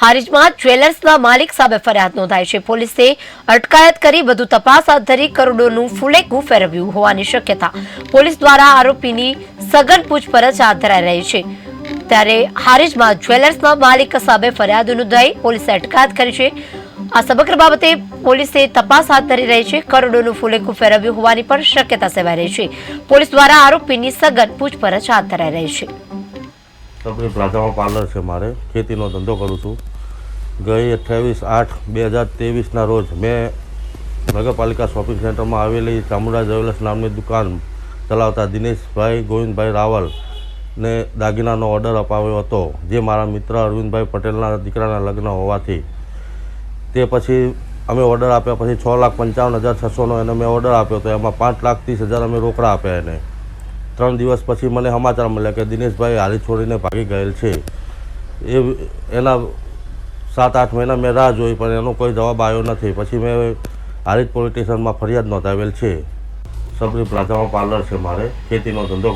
હારીજમાં જ્વેલર્સના માલિક સામે ફરિયાદ નોંધાઈ છે. પોલીસે અટકાયત કરી વધુ તપાસ હાથ ધરી કરોડોનું ફુલેકું ફેરવ્યું હોવાની શક્યતા. પોલીસ દ્વારા આરોપીની સઘન પૂછપરછ હાથ ધરાઈ રહી છે. ત્યારે હારીજમાં જ્વેલર્સના માલિક સામે ફરિયાદ નોંધાઈ પોલીસે અટકાયત કરી છે. આ સમગ્ર બાબતે પોલીસે તપાસ હાથ ધરી રહી છે. કરોડોનું ફુલેકું ફેરવ્યું હોવાની પણ શક્યતા સેવાઈ રહી છે. પોલીસ દ્વારા આરોપીની સઘન પૂછપરછ હાથ ધરાઈ રહી છે. સબરી પ્લાઝામાં પાર્લર છે મારે. ખેતીનો ધંધો કરું છું. ગઈ અઠ્યાવીસ આઠ બે હજાર ત્રેવીસના રોજ મેં નગરપાલિકા શોપિંગ સેન્ટરમાં આવેલી ચામુંડા જ્વેલર્સ નામની દુકાન ચલાવતા દિનેશભાઈ, ગોવિંદભાઈ રાવલ ને દાગીનાનો ઓર્ડર અપાવ્યો હતો, જે મારા મિત્ર અરવિંદભાઈ પટેલના દીકરાના લગ્ન હોવાથી. તે પછી અમે ઓર્ડર આપ્યા પછી છ લાખ પંચાવન હજાર છસોનો એને મેં ઓર્ડર આપ્યો હતો એમાં પાંચ લાખ ત્રીસ હજાર અમે રોકડા આપ્યા એને. ત્રણ દિવસ પછી મને સમાચાર મળ્યા કે દિનેશભાઈ હારી છોડીને ભાગી ગયેલ છે. એ એના સાત, આઠ મહિના મેં રાહ જોઈ, પણ એનો કોઈ જવાબ આવ્યો નથી. પછી મેં હારીજ પોલીસ સ્ટેશનમાં ફરિયાદ નોંધાવેલ છે. સબરી પ્લાઝામાં પાર્લર છે મારે. ખેતીનો ધંધો